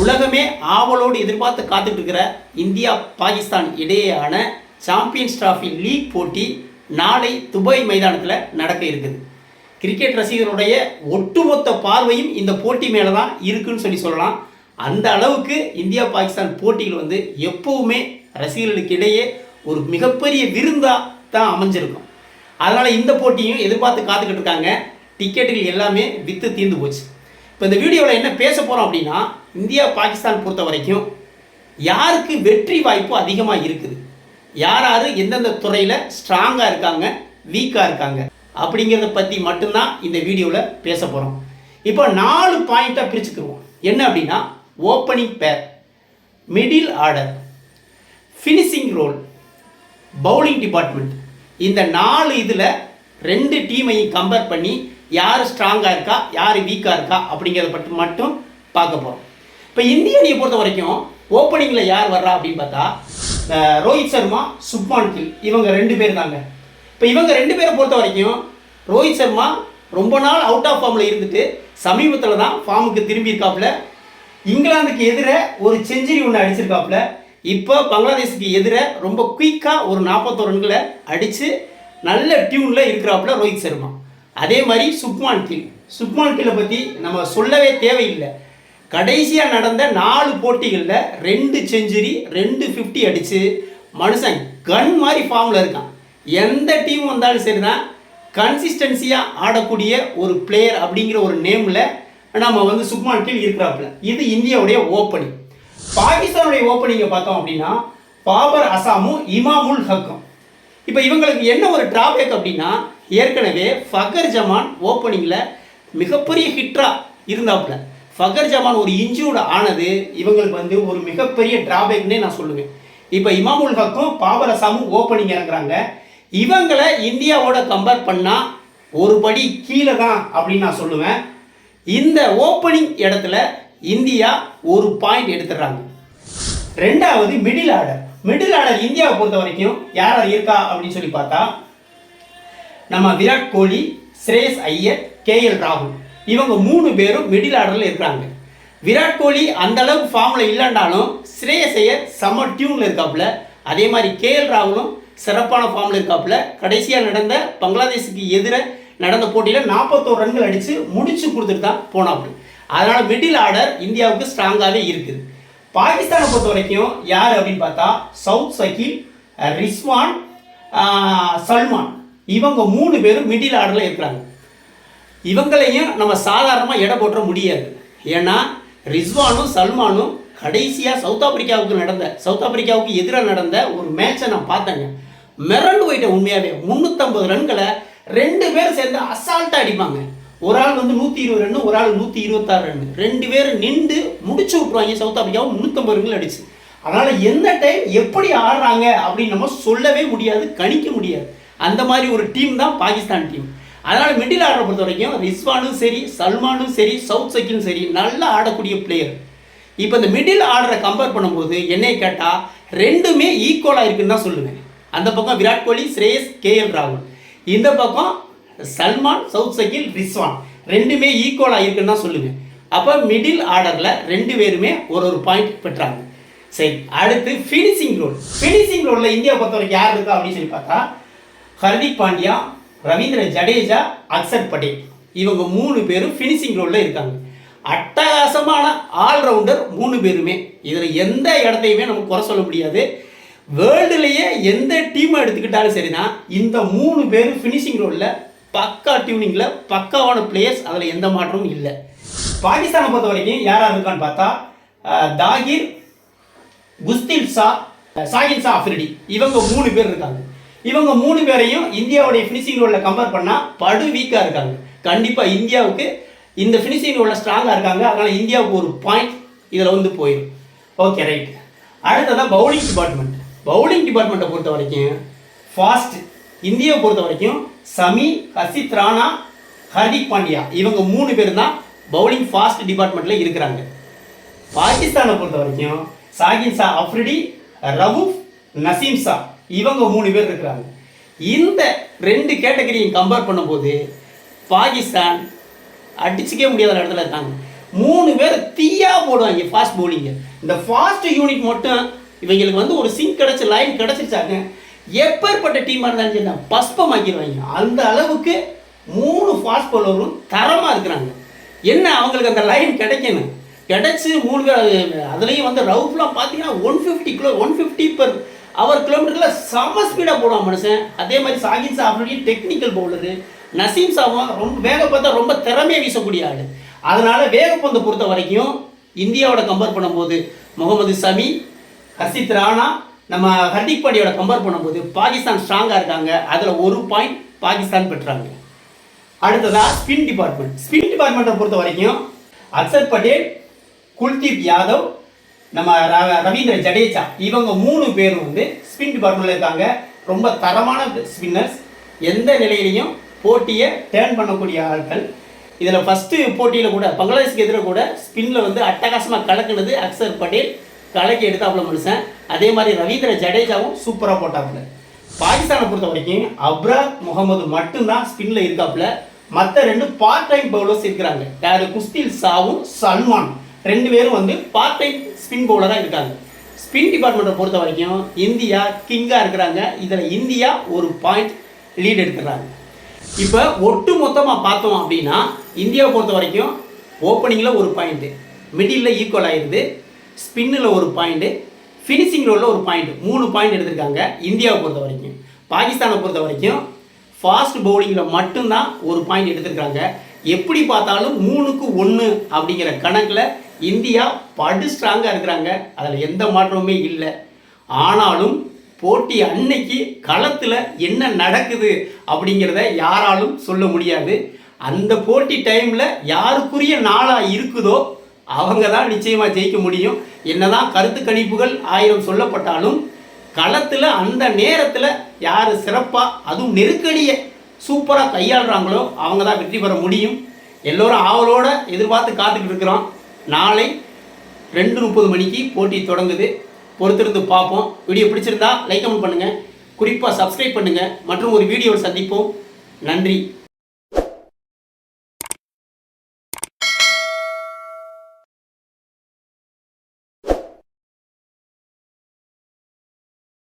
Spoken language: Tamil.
உலகமே ஆவலோடு எதிர்பார்த்து காத்துட்டு இருக்கிற இந்தியா பாகிஸ்தான் இடையேயான சாம்பியன்ஸ் டிராஃபி லீக் போட்டி நாளை துபாய் மைதானத்தில் நடக்க இருக்குது. கிரிக்கெட் ரசிகர்களுடைய ஒட்டுமொத்த பார்வையும் இந்த போட்டி மேலே தான் இருக்குன்னு சொல்லி சொல்லலாம். அந்த அளவுக்கு இந்தியா பாகிஸ்தான் போட்டிகள் வந்து எப்பவுமே ரசிகர்களுக்கு இடையே ஒரு மிகப்பெரிய விருந்தாக தான் அமைஞ்சிருக்கும். அதனால் இந்த போட்டியும் எதிர்பார்த்து காத்துக்கிட்டு இருக்காங்க டிக்கெட்டுகள் எல்லாமே விற்று தீர்ந்து போச்சு. இப்போ இந்த வீடியோவில் என்ன பேச போகிறோம் அப்படின்னா இந்தியா பாகிஸ்தான் பொறுத்த வரைக்கும் யாருக்கு வெற்றி வாய்ப்பு அதிகமாக இருக்குது? யார் யார் எந்தெந்த துறையில் ஸ்ட்ராங்காக இருக்காங்க வீக்காக இருக்காங்க? அப்படிங்கிறத பற்றி மட்டும்தான் இந்த வீடியோவில் பேச போகிறோம் இப்போ நாலு பாயிண்ட்டாக பிரிச்சுக்குவோம் என்ன அப்படின்னா opening pair middle order finishing role bowling department இந்த நாலு இதில் ரெண்டு டீமையும் கம்பேர் பண்ணி யார் ஸ்ட்ராங்காக இருக்கா யார் வீக்காக இருக்கா அப்படிங்கிறத பற்றி மட்டும் பார்க்க போகிறோம் இப்போ இந்திய அணியை பொறுத்த வரைக்கும் ஓப்பனிங்கில் யார் வர்றா அப்படின்னு பார்த்தா ரோஹித் சர்மா சுப்மான் கில். இவங்க ரெண்டு பேர் தாங்க. இப்போ இவங்க ரெண்டு பேரை பொறுத்த வரைக்கும் ரோஹித் சர்மா ரொம்ப நாள் அவுட் ஆஃப் ஃபார்மில் இருந்துட்டு சமீபத்தில் தான் ஃபார்முக்கு திரும்பி இருக்காப்புல இங்கிலாந்துக்கு எதிர ஒரு செஞ்சுரி ஒன்று அடிச்சிருக்காப்புல. இப்போ பங்களாதேஷுக்கு எதிர ரொம்ப குயிக்காக ஒரு நாற்பத்தோரு ரன்களை அடித்து நல்ல டியூனில் இருக்கிறாப்புல ரோஹித் சர்மா. அதே மாதிரி சுப்மான் கில். சுக்மான் கில்லை பற்றி நம்ம சொல்லவே தேவையில்லை. கடைசியாக நடந்த நாலு போட்டிகளில் ரெண்டு செஞ்சுரி ரெண்டு ஃபிஃப்டி அடித்து மனுஷன் கன் மாதிரி ஃபார்மில் இருக்கான். எந்த டீம் வந்தாலும் சரி தான் கன்சிஸ்டன்சியாக ஆடக்கூடிய ஒரு பிளேயர் அப்படிங்கிற ஒரு நேமில் நம்ம வந்து சுக்மான் கில் இருக்கிறாப்புல. இது இந்தியாவுடைய ஓப்பனிங் பாகிஸ்தானுடைய ஓப்பனிங்கை பார்த்தோம் அப்படின்னா பாபர் அசாமும் இமாமுல் ஹக்கும். இப்போ இவங்களுக்கு என்ன ஒரு டிராபேக் அப்படின்னா ஏற்கனவே ஃபகர் ஜமான் ஓப்பனிங்கில் மிகப்பெரிய ஹிட்ரா இருந்தாப்புல. ஃபகர் ஜமான் ஒரு இன்ஜூர்டு ஆனது இவங்களுக்கு வந்து ஒரு மிகப்பெரிய டிராபேக்னே நான் சொல்லுவேன். இப்போ இமாமுல் ஹக்கும் பாபர் அசாமும் ஓப்பனிங் இறங்குறாங்க. இவங்களை இந்தியாவோட கம்பேர் பண்ணால் ஒரு படி கீழே தான் அப்படின்னு நான் சொல்லுவேன். இந்த ஓப்பனிங் இடத்துல இந்தியா ஒரு பாயிண்ட் எடுத்துடுறாங்க. ரெண்டாவது மிடில் ஆர்டர் மிடில் ஆர்டர் இந்தியாவை பொறுத்த வரைக்கும் யார் இருக்கா அப்படின்னு சொல்லி பார்த்தா நம்ம விராட் கோலி ஸ்ரேஸ் ஐயர் கேஎல் ராகுல். இவங்க மூணு பேரும் மிடில் ஆர்டரில் இருக்கிறாங்க. விராட் கோலி அந்த அளவுக்கு ஃபார்மில் இல்லைன்னாலும் ஸ்ரேயஸ் ஐயர் செம டியூனில் இருக்காப்புல. அதே மாதிரி கேஎல் ராகுலும் சிறப்பான ஃபார்மில் இருக்காப்புல. கடைசியாக நடந்த பங்களாதேஷுக்கு எதிராக நடந்த போட்டியில் நாற்பத்தோரு ரன்கள் அடித்து முடிச்சு கொடுத்துட்டு தான் போனாப்புல. அதனால் மிடில் ஆர்டர் இந்தியாவுக்கு ஸ்ட்ராங்காகவே இருக்குது. பாகிஸ்தானை பொறுத்த வரைக்கும் யார் அப்படின்னு பார்த்தா சவுத் சக்கீல் ரிஸ்வான் சல்மான். இவங்க மூணு பேரும் மிடில் ஆர்டரில் இருக்கிறாங்க. இவங்களையும் நம்ம சாதாரணமாக எடை போட்டுற முடியாது. ஏன்னா ரிஸ்வானும் சல்மானும் கடைசியாக சவுத் ஆப்பிரிக்காவுக்கு நடந்த சவுத் ஆப்பிரிக்காவுக்கு எதிராக நடந்த ஒரு மேட்சை நான் பார்த்தேங்க. மிரண்டு போயிட்டேன் உண்மையாகவே முந்நூற்றம்பது ரன்களை ரெண்டு பேர் சேர்ந்து அசால்ட்டாக அடிப்பாங்க. ஒரு ஆள் வந்து நூற்றி இருபது ரன் ஒரு ஆள் நூற்றி இருபத்தாறு ரன் ரெண்டு பேரும் நின்று முடிச்சு விட்ருவாங்க சவுத் ஆப்பிரிக்காவும் முந்நூற்றம்பது ரன்கள் அடிச்சு. அதனால் எந்த டைம் எப்படி ஆடுறாங்க அப்படின்னு நம்ம சொல்லவே முடியாது கணிக்க முடியாது. அந்த மாதிரி ஒரு டீம் தான் பாகிஸ்தான் டீம் அதனால் மிடில் ஆர்டரை பொறுத்த வரைக்கும் ரிஸ்வானும் சரி சல்மானும் சரி சவுத் சக்கிலும் சரி நல்லா ஆடக்கூடிய பிளேயர் இப்போ இந்த மிடில் ஆர்டரை கம்பேர் பண்ணும்போது என்னை கேட்டால் ரெண்டுமே ஈக்குவலாக இருக்குன்னு தான் சொல்லுவேன். அந்த பக்கம் விராட் கோலி ஸ்ரேயஸ் கேஎல் ராகுல். இந்த பக்கம் சல்மான் சவுத் சக்கில் ரிஸ்வான். ரெண்டுமே ஈக்குவலாக இருக்குன்னு தான் சொல்லுவேன். அப்போ மிடில் ஆர்டரில் ரெண்டு பேருமே ஒரு ஒரு பாயிண்ட் பெற்றாங்க. சரி அடுத்து ஃபினிஷிங் ரோல் ஃபினிஷிங் ரோலில் இந்தியா பொறுத்த வரைக்கும் யார் இருக்கா அப்படின்னு சொல்லி பார்த்தா ஹர்திக் பாண்டியா ரவீந்திர ஜடேஜா அக்சர் பட்டேல் இவங்க மூணு பேரும் ஃபினிஷிங் ரோலில் இருக்காங்க. அட்டகாசமான ஆல்ரவுண்டர் மூணு பேருமே. இதில் எந்த இடத்தையுமே நம்ம குறை சொல்ல முடியாது. வேர்ல்டுலேயே எந்த டீமை எடுத்துக்கிட்டாலும் சரிதான். இந்த மூணு பேரும் ஃபினிஷிங் ரோலில் பக்கா டியூனிங்கில் பக்காவான பிளேயர்ஸ் அதில் எந்த மாற்றமும் இல்லை. பாகிஸ்தானை பொறுத்த வரைக்கும் யாராக இருக்கான்னு பார்த்தா தாகிர் குஸ்தில் ஷா சாகில் ஷா அஃப்ரிடி இவங்க மூணு பேர் இருக்காங்க. இவங்க மூணு பேரையும் இந்தியாவுடைய ஃபினிஷிங் ரோலில் கம்பேர் பண்ணால் படு வீக்காக இருக்காங்க. கண்டிப்பாக இந்தியாவுக்கு இந்த ஃபினிஷிங் ரோலில் ஸ்ட்ராங்காக இருக்காங்க. அதனால் இந்தியாவுக்கு ஒரு பாயிண்ட் இதில் வந்து போயிடும் ஓகே ரைட் அடுத்ததான் பவுலிங் டிபார்ட்மெண்ட் பவுலிங் டிபார்ட்மெண்ட்டை பொறுத்த வரைக்கும் ஃபாஸ்ட் இந்தியாவை பொறுத்த வரைக்கும் சமி ஹசித் ராணா ஹர்திக் பாண்டியா இவங்க மூணு பேர் தான் பவுலிங் ஃபாஸ்ட் டிபார்ட்மெண்ட்டில் இருக்கிறாங்க. பாகிஸ்தானை பொறுத்த வரைக்கும் சாகின் ஷா அஃப்ரிடி ரவுஃப் நசீம் ஷா இவங்க மூணு பேர் இருக்கிறாங்க. இந்த ரெண்டு கேட்டகரியும் கம்பேர் பண்ணும்போது பாகிஸ்தான் அடிச்சுக்கவே முடியாத இடத்துல இருக்காங்க. மூணு பேர் தீயா போடுவாங்க ஃபாஸ்ட் பவுலிங்க இந்த ஃபாஸ்ட் யூனிட் மட்டும் இவங்களுக்கு வந்து ஒரு சிங்க் கிடச்சி லைன் கிடச்சிருச்சாங்க. எப்பேற்பட்ட டீமாக இருந்தாலும் சரி தான் பஸ்பமாக்கிடுவாங்க. அந்த அளவுக்கு மூணு ஃபாஸ்ட் பவுலரும் தரமாக இருக்கிறாங்க. என்ன அவங்களுக்கு அந்த லைன் கிடைக்கணும்? கிடைச்சி மூணு பேர் அது- அதுலேயும் வந்து ரவுஃப்லாம் பார்த்தீங்கன்னா one fifty kilo one fifty per hour கிலோமீட்டரில் செம ஸ்பீடாக போடுவான் மனுஷன். அதே மாதிரி சாகின் சாஃப்னுடைய டெக்னிக்கல் பவுலரு நசீம் சாவும் ரொம்ப வேக பார்த்தா ரொம்ப திறமையாக வீசக்கூடிய ஆள். அதனால் வேகப்பந்தை பொறுத்த வரைக்கும் இந்தியாவோட கம்பேர் பண்ணும்போது முகமது சமி ஹர்ஷித் ராணா நம்ம ஹர்திக் பாண்டியோட கம்பேர் பண்ணும்போது பாகிஸ்தான் ஸ்ட்ராங்காக இருக்காங்க. அதில் ஒரு பாயிண்ட் பாகிஸ்தான் பெற்றாங்க. அடுத்ததாக ஸ்பின் டிபார்ட்மெண்ட் ஸ்பின் டிபார்ட்மெண்ட்டை பொறுத்த வரைக்கும் அக்சர் பட்டேல் குல்தீப் யாதவ் நம்ம ர- ரவீந்திர ஜடேஜா இவங்க மூணு பேரும் வந்து ஸ்பின் டிபார்ட்மெண்ட்டில் இருக்காங்க. ரொம்ப தரமான ஸ்பின்னர்ஸ் எந்த நிலையிலையும் போட்டியை டேர்ன் பண்ணக்கூடிய ஆட்கள். இதில் ஃபஸ்ட்டு போட்டியில் கூட பங்களாதேஷ்க்கு எதிராக கூட ஸ்பின்னில் வந்து அட்டகாசமாக கலக்குனது அக்சர் பட்டேல் கலக்கி எடுத்தாப்புல மனுஷன். அதே மாதிரி ரவீந்திர ஜடேஜாவும் சூப்பராக போட்டாப்புல. பாகிஸ்தானை பொறுத்த வரைக்கும் அப்ரா முகமது மட்டும்தான் ஸ்பின்ல இருக்காப்புல. மற்ற ரெண்டு பார்ட் டைம் பவுலர்ஸ் இருக்கிறாங்க. யார்? குஸ்தில் சாவும் சல்மான். ரெண்டு பேரும் வந்து பார்ட் டைம் ஸ்பின் பவுலராக இருக்காங்க. ஸ்பின் டிபார்ட்மெண்ட்டை பொறுத்த வரைக்கும் இந்தியா கிங்காக இருக்கிறாங்க. இதில் இந்தியா ஒரு பாயிண்ட் லீட் எடுத்துடுறாங்க இப்போ ஒட்டு மொத்தமாக பார்த்தோம் அப்படின்னா இந்தியாவை பொறுத்த வரைக்கும் ஓப்பனிங்கில் ஒரு பாயிண்ட்டு மிடில் ஈக்குவல் ஆயிடுது ஸ்பின்னில் ஒரு பாயிண்ட்டு ஃபினிஷிங் ரோலில் ஒரு பாயிண்ட் மூணு பாயிண்ட் எடுத்திருக்காங்க இந்தியாவை பொறுத்த வரைக்கும். பாகிஸ்தானை பொறுத்த வரைக்கும் ஃபாஸ்ட் பவுலிங்கில் மட்டும்தான் ஒரு பாயிண்ட் எடுத்திருக்காங்க. எப்படி பார்த்தாலும் மூணுக்கு ஒன்று அப்படிங்கிற கணக்கில் இந்தியா படு ஸ்ட்ராங்காக இருக்கிறாங்க. அதில் எந்த மாற்றமுமே இல்லை. ஆனாலும் போட்டி அன்னைக்கு களத்தில் என்ன நடக்குது அப்படிங்கிறத யாராலும் சொல்ல முடியாது. அந்த போட்டி டைமில் யாருக்குரிய நாளாக இருக்குதோ அவங்க தான் நிச்சயமாக ஜெயிக்க முடியும். என்னதான் கருத்து கணிப்புகள் ஆயிரம் சொல்லப்பட்டாலும் களத்தில் அந்த நேரத்தில் யார் சிறப்பாக அதுவும் நெருக்கடியை சூப்பராக கையாளுறாங்களோ அவங்க தான் வெற்றி பெற முடியும். எல்லோரும் ஆவலோடு எதிர்பார்த்து காத்துக்கிட்டு இருக்கிறோம். நாளை ரெண்டு முப்பது மணிக்கு போட்டி தொடங்குது. பொறுத்திருந்து பார்ப்போம். வீடியோ பிடிச்சிருந்தா லைக் கமெண்ட் பண்ணுங்கள் குறிப்பாக சப்ஸ்கிரைப் பண்ணுங்கள் மற்றும் ஒரு வீடியோவில் சந்திப்போம். நன்றி.